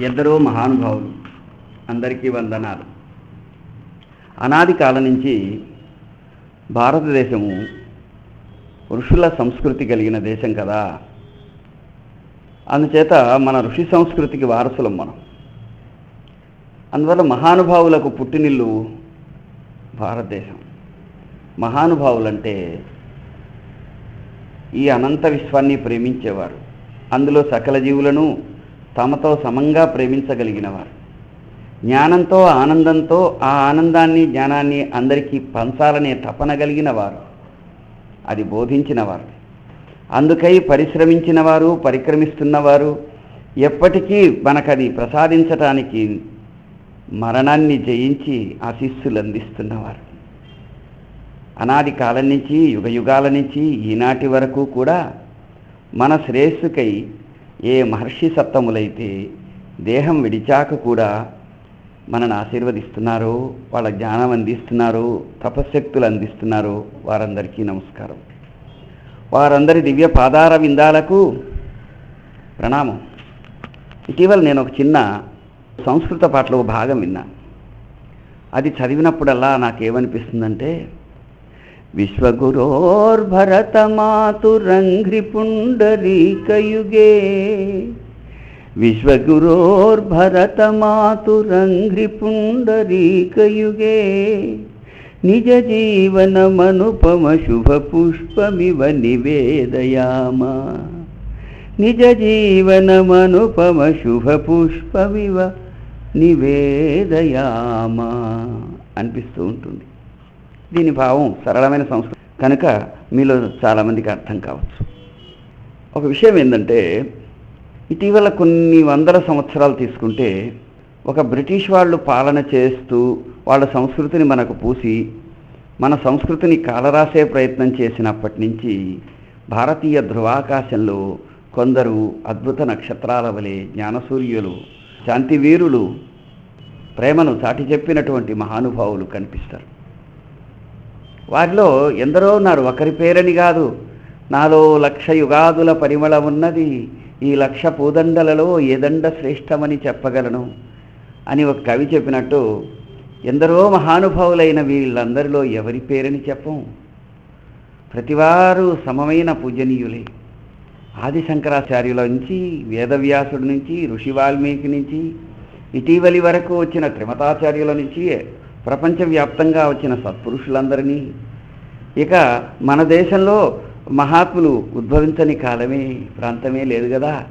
ఇద్దరూ మహానుభావులు అందరికీ వందనాలు. అనాది కాలం నుంచి భారతదేశము ఋషుల సంస్కృతి కలిగిన దేశం కదా. అందుచేత మన ఋషి సంస్కృతికి వారసులం మనం. అందువల్ల మహానుభావులకు పుట్టినిల్లు భారతదేశం. మహానుభావులంటే ఈ అనంత విశ్వాన్ని ప్రేమించేవారు. అందులో సకల జీవులను తమతో సమంగా ప్రేమించగలిగినవారు. జ్ఞానంతో ఆనందంతో ఆ ఆనందాన్ని జ్ఞానాన్ని అందరికీ పంచాలనే తపన కలిగిన వారు అది బోధించినవారు. అందుకై పరిశ్రమించినవారు పరిక్రమిస్తున్నవారు ఎప్పటికీ మనకది ప్రసాదించటానికి మరణాన్ని జయించి ఆశీస్సులు అందిస్తున్నవారు అనాది కాలం నుంచి యుగయుగాల నుంచి ఈనాటి వరకు కూడా మన శ్రేయస్సుకై ఏ మహర్షి సత్తములైతే దేహం విడిచాక కూడా మనను ఆశీర్వదిస్తున్నారో వాళ్ళ జ్ఞానం అందిస్తున్నారో తపశక్తులు అందిస్తున్నారో వారందరికీ నమస్కారం. వారందరి దివ్య పాదార విందాలకు ప్రణామం. ఇటీవల నేను ఒక చిన్న సంస్కృత పాటలో భాగం విన్నా. అది చదివినప్పుడల్లా నాకేమనిపిస్తుందంటే విశ్వగురోర్భరతమాతురంఘ్రి పుండరీకయుగే విశ్వగురోర్భరతమాతురంఘ్రి పుండరీకయుగే నిజ జీవనమనుపమ శుభ పుష్పమివ నివేదయామ. నిజ జీవనమనుపమ శుభ పుష్పమివ నివేదయామ. అనిపిస్తూ ఉంటుంది. దీని భావం సరళమైన సంస్కృతి. కనుక మీలో చాలామందికి అర్థం కావచ్చు. ఒక విషయం ఏంటంటే ఇటీవల కొన్ని వందల సంవత్సరాలు తీసుకుంటే ఒక బ్రిటిష్ వాళ్ళు పాలన చేస్తూ వాళ్ళ సంస్కృతిని మనకు పూసి మన సంస్కృతిని కాలరాసే ప్రయత్నం చేసినప్పటి నుంచి భారతీయ ధృవాకాశంలో కొందరు అద్భుత నక్షత్రాల వలె జ్ఞానసూర్యులు శాంతివీరులు ప్రేమను చాటి చెప్పినటువంటి మహానుభావులు కనిపిస్తారు. వారిలో ఎందరో ఉన్నారు. ఒకరి పేరని కాదు. నాలో లక్ష యుగాదుల పరిమళం ఉన్నది. ఈ లక్ష పూదండలలో ఏదండ శ్రేష్టమని చెప్పగలను? అని ఒక కవి చెప్పినట్టు ఎందరో మహానుభావులైన వీళ్ళందరిలో ఎవరి పేరని చెప్పం? ప్రతివారు సమమైన పూజనీయులే. ఆది శంకరాచార్యుల నుంచి వేదవ్యాసుడి నుంచి ఋషి వాల్మీకి నుంచి ఇటీవలి వరకు వచ్చిన త్రిమతాచార్యుల నుంచి ప్రపంచవ్యాప్తంగా వచ్చిన సత్పురుషులందరినీ ఇక మన దేశంలో మహాత్ములు ఉద్భవించని కాలమే ప్రాంతమే లేదు కదా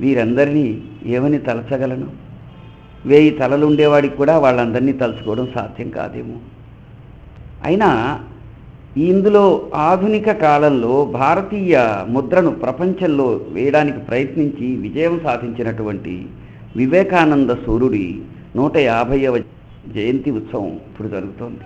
వీరందరినీ ఏమని తలచగలను? వేయి తలలు ఉండేవాడికి కూడా వాళ్ళందరినీ తలుచుకోవడం సాధ్యం కాదేమో. అయినా ఇందులో ఆధునిక కాలంలో భారతీయ ముద్రను ప్రపంచంలో వేయడానికి ప్రయత్నించి విజయం సాధించినటువంటి వివేకానంద సూర్యుడి నూట యాభైవ జయంతి ఉత్సవం ఇప్పుడు జరుగుతోంది.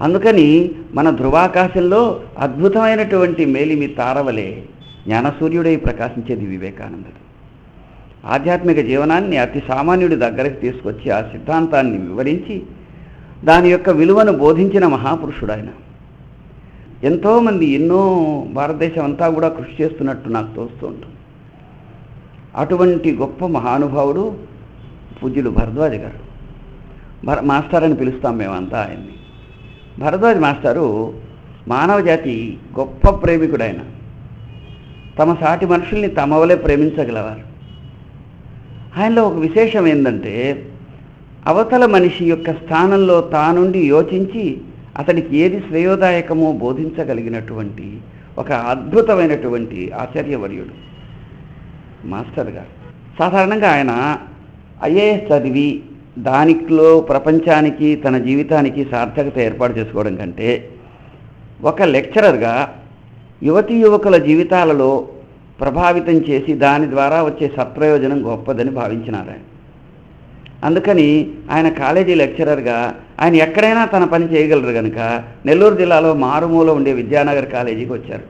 అందుకని మన ధృవాకాశంలో అద్భుతమైనటువంటి మేలిమి తారవలే జ్ఞానసూర్యుడై ప్రకాశించేది వివేకానందుడు ఆధ్యాత్మిక జీవనాన్ని అతి సామాన్యుడి దగ్గరకు తీసుకొచ్చి ఆ సిద్ధాంతాన్ని వివరించి దాని యొక్క విలువను బోధించిన మహాపురుషుడు ఆయన ఎంతోమంది ఎన్నో భారతదేశం అంతా కూడా కృషి చేస్తున్నట్టు నాకు తోస్తూ ఉంటుంది అటువంటి గొప్ప మహానుభావుడు పూజ్యుడు భరద్వాజ గారు. భర మాస్టర్ అని పిలుస్తాం మేమంతా ఆయన్ని. భరద్వాజ్ మాస్టారు మానవ జాతి గొప్ప ప్రేమికుడైన. తమ సాటి మనుషుల్ని తమవలే ప్రేమించగలవారు. ఆయనలో ఒక విశేషం ఏంటంటే అవతల మనిషి యొక్క స్థానంలో తానుండి యోచించి అతనికి ఏది శ్రేయోదాయకమో బోధించగలిగినటువంటి ఒక అద్భుతమైనటువంటి ఆచార్యవర్యుడు మాస్టర్ గారు. సాధారణంగా ఆయన ఐఏఎస్ చదివి దానిలో ప్రపంచానికి తన జీవితానికి సార్థకత ఏర్పాటు చేసుకోవడం కంటే ఒక లెక్చరర్గా యువతి యువకుల జీవితాలలో ప్రభావితం చేసి దాని ద్వారా వచ్చే సత్ప్రయోజనం గొప్పదని భావించినారు ఆయన. అందుకని ఆయన కాలేజీ లెక్చరర్గా ఆయన ఎక్కడైనా తన పని చేయగలరు కనుక నెల్లూరు జిల్లాలో మారుమూల ఉండే విద్యానగర్ కాలేజీకి వచ్చారు.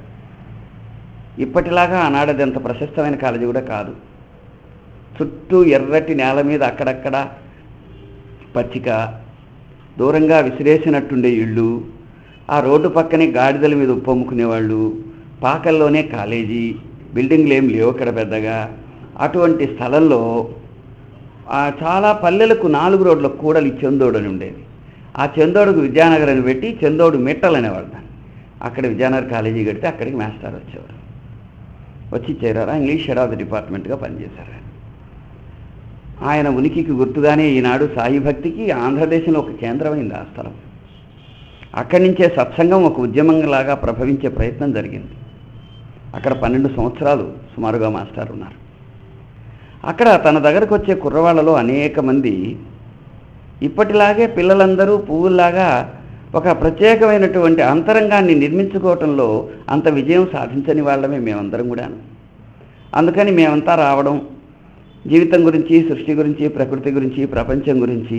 ఇప్పటిలాగా ఆనాడది అంత ప్రశస్తమైన కాలేజీ కూడా కాదు. చుట్టూ ఎర్రటి నేల మీద అక్కడక్కడ పచ్చిక దూరంగా విసిరేసినట్టుండే ఇళ్ళు. ఆ రోడ్డు పక్కనే గాడిదల మీద ఉప్పొమ్ముకునేవాళ్ళు. పాకల్లోనే కాలేజీ బిల్డింగ్లు ఏం లేవు అక్కడ పెద్దగా. అటువంటి స్థలంలో చాలా పల్లెలకు నాలుగు రోడ్ల కూడలి చందోడు అని ఉండేది. ఆ చందోడుకు విద్యానగర్ అని పెట్టి చందోడు మిట్టలు అనేవాడు దాన్ని. అక్కడ విద్యానగర్ కాలేజీ కడితే అక్కడికి మాస్టర్ వచ్చేవారు. వచ్చి చేరారా? ఇంగ్లీష్ హెడ్ ఆఫ్ ది డిపార్ట్మెంట్గా పనిచేశారు ఆయన. ఉనికికి గుర్తుగానే ఈనాడు సాయి భక్తికి ఆంధ్రదేశంలో ఒక కేంద్రమైంది ఆ స్థలం. అక్కడి నుంచే సత్సంగం ఒక ఉద్యమంలాగా ప్రభవించే ప్రయత్నం జరిగింది. అక్కడ పన్నెండు సంవత్సరాలు సుమారుగా మాస్టర్ ఉన్నారు. అక్కడ తన దగ్గరకు వచ్చే కుర్రవాళ్ళలో అనేక మంది ఇప్పటిలాగే పిల్లలందరూ పువ్వుల్లాగా ఒక ప్రత్యేకమైనటువంటి అంతరంగాన్ని నిర్మించుకోవటంలో అంత విజయం సాధించని వాళ్ళమే మేమందరం కూడాను. అందుకని మేమంతా రావడం జీవితం గురించి సృష్టి గురించి ప్రకృతి గురించి ప్రపంచం గురించి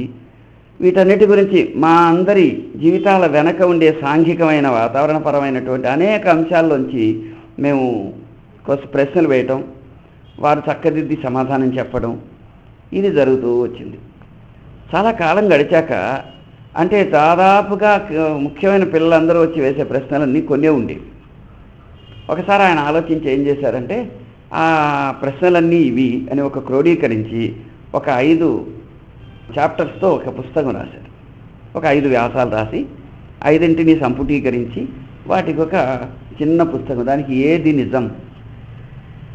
వీటన్నిటి గురించి మా అందరి జీవితాల వెనక ఉండే సాంఘికమైన వాతావరణపరమైనటువంటి అనేక అంశాల్లోంచి మేము కొద్ది ప్రశ్నలు వేయటం వారు చక్కదిద్ది సమాధానం చెప్పడం ఇది జరుగుతూ వచ్చింది. చాలా కాలం గడిచాక అంటే దాదాపుగా ముఖ్యమైన పిల్లలందరూ వచ్చి వేసే ప్రశ్నలన్నీ కొన్నే ఉండేవి ఒకసారి ఆయన ఆలోచించి ఏం చేశారంటే ఆ ప్రశ్నలన్నీ ఇవి అని ఒక క్రోడీకరించి ఒక ఐదు చాప్టర్స్తో ఒక పుస్తకం రాశారు. ఒక ఐదు వ్యాసాలు రాసి ఐదింటిని సంపుటీకరించి వాటికి ఒక చిన్న పుస్తకం దానికి ఏది నిజం?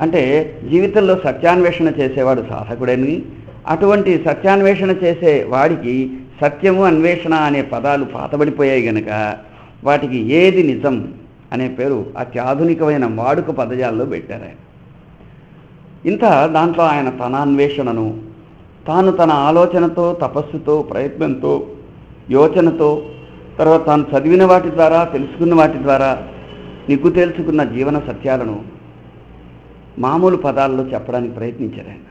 అంటే జీవితంలో సత్యాన్వేషణ చేసేవాడు సాధకుడని అటువంటి సత్యాన్వేషణ చేసే వాడికి సత్యము అన్వేషణ అనే పదాలు పాతబడిపోయాయి గనక వాటికి ఏది నిజం అనే పేరు అత్యాధునికమైన వాడుక పదజాల్లో పెట్టారు ఆయన. ఇంత దాంట్లో ఆయన తన అన్వేషణను తాను తన ఆలోచనతో తపస్సుతో ప్రయత్నంతో యోచనతో తర్వాత తాను చదివిన వాటి ద్వారా తెలుసుకున్న వాటి ద్వారా నిగ్గు తేల్చుకున్న జీవన సత్యాలను మామూలు పదాల్లో చెప్పడానికి ప్రయత్నించారు ఆయన.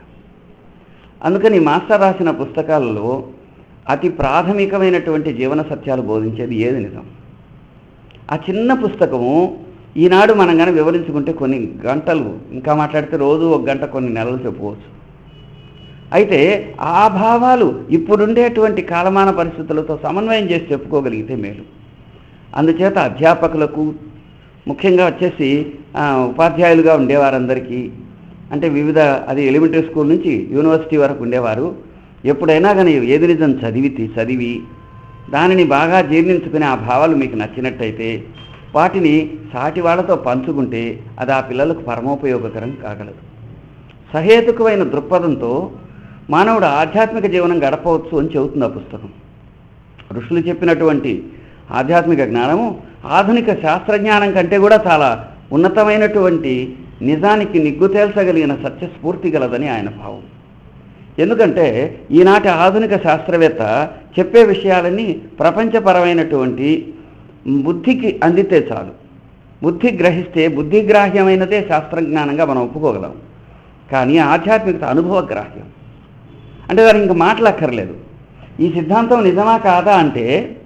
అందుకని మాస్టర్ రాసిన పుస్తకాలలో అతి ప్రాథమికమైనటువంటి జీవన సత్యాలు బోధించేది ఏది నిజం? ఆ చిన్న పుస్తకము ఈనాడు మనం కానీ వివరించుకుంటే కొన్ని గంటలు ఇంకా మాట్లాడితే రోజు ఒక గంట కొన్ని నెలలు చెప్పుకోవచ్చు అయితే ఆ భావాలు ఇప్పుడుండేటువంటి కాలమాన పరిస్థితులతో సమన్వయం చేసి చెప్పుకోగలిగితే మేలు. అందుచేత అధ్యాపకులకు ముఖ్యంగా వచ్చేసి ఉపాధ్యాయులుగా ఉండేవారందరికీ అంటే వివిధ అది ఎలిమెంటరీ స్కూల్ నుంచి యూనివర్సిటీ వరకు ఉండేవారు. ఎప్పుడైనా కానీ ఏది నిజం చదివి చదివి దానిని బాగా జీర్ణించుకుని ఆ భావాలు మీకు నచ్చినట్టయితే వాటిని సాటి వాళ్ళతో పంచుకుంటే అది ఆ పిల్లలకు పరమోపయోగకరం కాగలదు. సహేతుకమైన దృక్పథంతో మానవుడు ఆధ్యాత్మిక జీవనం గడపవచ్చు అని చెబుతుంది ఆ పుస్తకం. ఋషులు చెప్పినటువంటి ఆధ్యాత్మిక జ్ఞానము ఆధునిక శాస్త్రజ్ఞానం కంటే కూడా చాలా ఉన్నతమైనటువంటి నిజానికి నిగ్గు తేల్చగలిగిన సత్యస్ఫూర్తి గలదని ఆయన భావం. ఎందుకంటే ఈనాటి ఆధునిక శాస్త్రవేత్త చెప్పే విషయాలని ప్రపంచపరమైనటువంటి బుద్ధికి అందితే చాలు. బుద్ధి గ్రహిస్తే బుద్ధిగ్రాహ్యమైనదే శాస్త్రజ్ఞానంగా మనం ఒప్పుకోగలం. కానీ ఆధ్యాత్మికత అనుభవగ్రాహ్యం. అంటే దానికి ఇంక మాటలక్కర్లేదు ఈ సిద్ధాంతం నిజమా కాదా అంటే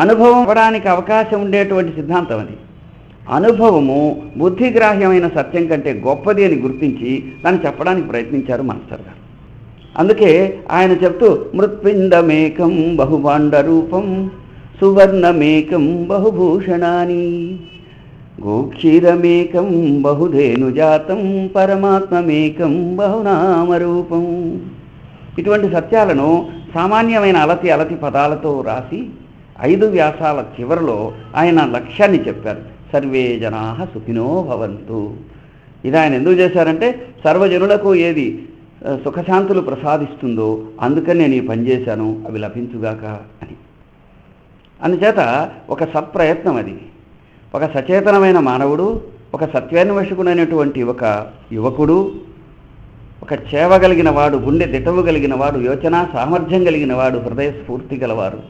అనుభవం అవ్వడానికి అవకాశం ఉండేటువంటి సిద్ధాంతం అది. అనుభవము బుద్ధిగ్రాహ్యమైన సత్యం కంటే గొప్పది అని గుర్తించి దాన్ని చెప్పడానికి ప్రయత్నించారు మాస్టర్ గారు. అందుకే ఆయన చెప్తూ మృత్పిండమేకం బహుభాండ రూపం సువర్ణమేకం బహుభూషణాని గోక్షీరమేకం బహుధేనుజాతం పరమాత్మమేకం బహునామరూపం. ఇటువంటి సత్యాలను సామాన్యమైన అలతి అలతి పదాలతో రాసి ఐదు వ్యాసాల చివరిలో ఆయన లక్ష్యాన్ని చెప్పారు. సర్వే జనా సుఖినో భవంతు. ఇది ఆయన ఎందుకు చేశారంటే సర్వజనులకు ఏది సుఖశాంతులు ప్రసాదిస్తుందో అందుకని నేను ఈ పనిచేశాను అవి లభించుగాక అని. అందుచేత ఒక సత్ప్రయత్నం అది. ఒక సచేతనమైన మానవుడు ఒక సత్యాన్వేషకుడైనటువంటి ఒక యువకుడు ఒక చేవగలిగిన వాడు గుండె దిటవు కలిగిన వాడు యోచన సామర్థ్యం కలిగిన వాడు హృదయ స్ఫూర్తి గలవారు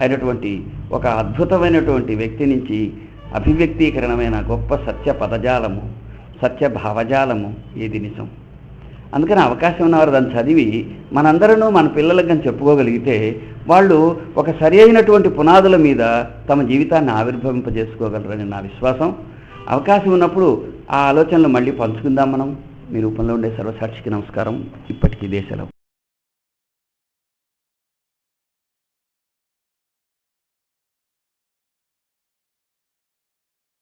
అయినటువంటి ఒక అద్భుతమైనటువంటి వ్యక్తి నుంచి అభివ్యక్తీకరణమైన గొప్ప సత్య పదజాలము సత్య భావజాలము ఏది నిజం? అందుకని అవకాశం ఉన్నవారు దాన్ని చదివి మనందరూ మన పిల్లలకు కానీ చెప్పుకోగలిగితే వాళ్ళు ఒక సరి అయినటువంటి పునాదుల మీద తమ జీవితాన్ని ఆవిర్భవింపజేసుకోగలరని నా విశ్వాసం. అవకాశం ఉన్నప్పుడు ఆ ఆలోచనలు మళ్ళీ పంచుకుందాం మనం. మీ రూపంలో ఉండే సర్వసాక్షికి నమస్కారం. ఇప్పటికీ దేశలో